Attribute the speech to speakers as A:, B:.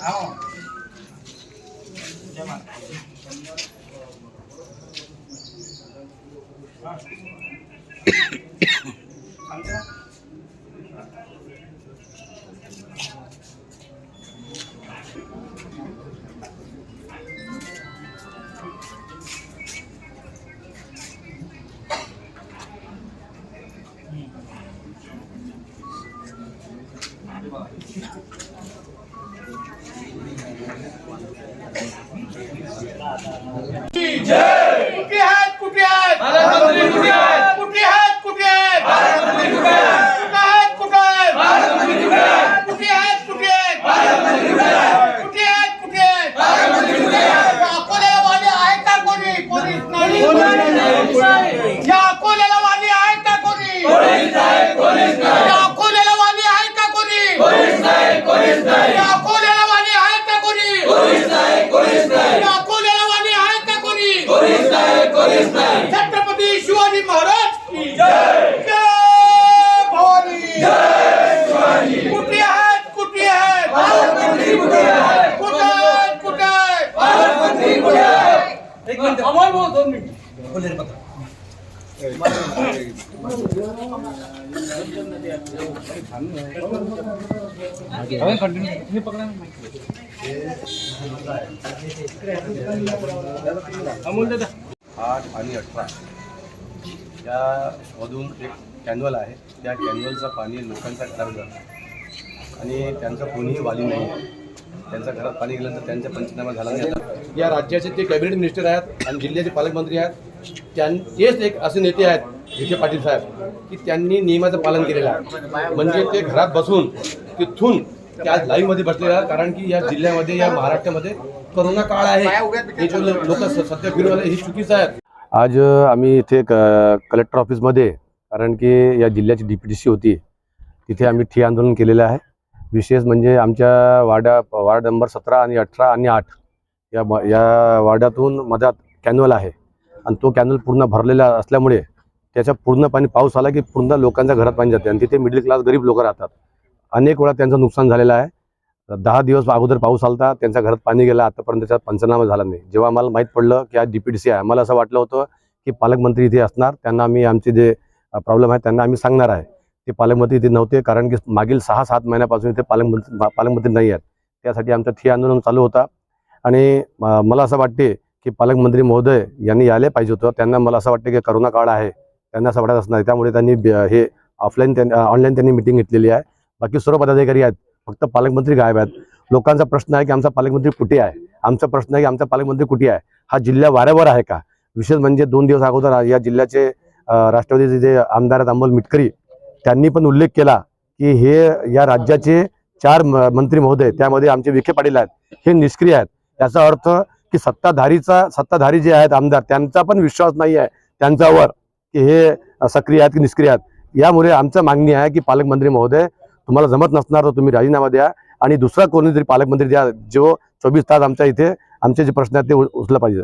A: เอาจะมาทำได้ 拒
B: 绝 भाऊ दोन मिनिट
C: आठ आणि अठरा. त्यामधून एक कॅन्वल आहे. त्या कॅन्वलचं पाणी लोकांच्या घरात जातं. आणि त्यांचं कोणीही वाली नाही. आहे त्यांच्या घरात पाणी गेल्यानंतर त्यांचा पंचनामा झाला नाही. आता या राज्याचे ते कॅबिनेट मिनिस्टर आहेत आणि जिल्ह्याचे पालकमंत्री आहेत. त्यां तेच एक असे नेते आहेत विखे पाटील साहेब की त्यांनी नियमाचं पालन केलेलं आहे. म्हणजे ते घरात बसून तिथून ते आज लाईव्हमध्ये बसलेले आहेत. कारण की या जिल्ह्यामध्ये या महाराष्ट्रामध्ये करोना काळ आहे. हे जो लोक सध्या फिरून आले हे चुकीचं आहे. आज आम्ही इथे कलेक्टर ऑफिसमध्ये कारण की या जिल्ह्याची डी पी टी सी होती तिथे आम्ही ठिय्या आंदोलन केलेलं आहे. विशेष म्हणजे आमच्या वार्डा वार्ड नंबर सतरा आणि अठरा आणि आठ या या वाड्यातून मध्यात कॅनल आहे. आणि तो कॅनल पूर्ण भरलेला असल्यामुळे त्याच्या पूर्ण पाणी पाऊस आला की पूर्ण लोकांच्या घरात पाणी जाते. आणि तिथे मिडल क्लास गरीब लोक राहतात. अनेक वेळा त्यांचं नुकसान झालेलं आहे. दहा दिवस अगोदर पाऊस आलता त्यांच्या घरात पाणी गेलं आतापर्यंत त्याचा पंचनामा झाला नाही. जेव्हा आम्हाला माहीत पडलं की आज डी पी टी सी आहे आम्हाला असं वाटलं होतं की पालकमंत्री इथे असणार त्यांना आम्ही आमचे जे प्रॉब्लेम आहे त्यांना आम्ही सांगणार आहे. ते पालकमंत्री इथे नव्हते कारण की मागील सहा सात महिन्यापासून इथे पालकमंत्री पालकमंत्री नाही आहेत. त्यासाठी आमचं ठिय्या आंदोलन चालू होता. आणि मला असं वाटते की पालकमंत्री महोदय यांनी यायला पाहिजे होतं. त्यांना मला असं वाटतं की करोना काळ आहे. त्यांना असं वाटत असणार. त्यामुळे त्यांनी ब- हे ऑफलाईन त्यांनी ऑनलाईन त्यांनी मिटिंग घेतलेली आहे. बाकी सर्व पदाधिकारी आहेत. फक्त पालकमंत्री गायब आहेत. लोकांचा प्रश्न आहे की आमचा पालकमंत्री कुठे आहे? आमचा प्रश्न आहे की आमचा पालकमंत्री कुठे आहे? हा जिल्हा वाऱ्यावर आहे का? विशेष म्हणजे दोन दिवस अगोदर या जिल्ह्याचे राष्ट्रवादीचे जे आमदार आहेत अमोल मिटकरी त्यांनी पण उल्लेख केला की हे या राज्याचे चार म- मंत्री महोदय त्यामध्ये आमचे विखे पाटील आहेत. हे निष्क्रिय आहेत. याचा अर्थ की सत्ताधारीचा सत्ताधारी जे आहेत आमदार त्यांचा पण विश्वास नाही आहे त्यांच्यावर की हे सक्रिय आहेत की निष्क्रिय आहेत. यामुळे आमचं मागणी आहे की पालकमंत्री महोदय तुम्हाला जमत नसणार तर तुम्ही राजीनामा द्या आणि दुसरा कोणीतरी पालकमंत्री द्या जो चोवीस तास आमच्या इथे आमचे जे प्रश्न आहेत ते उ- पाहिजे.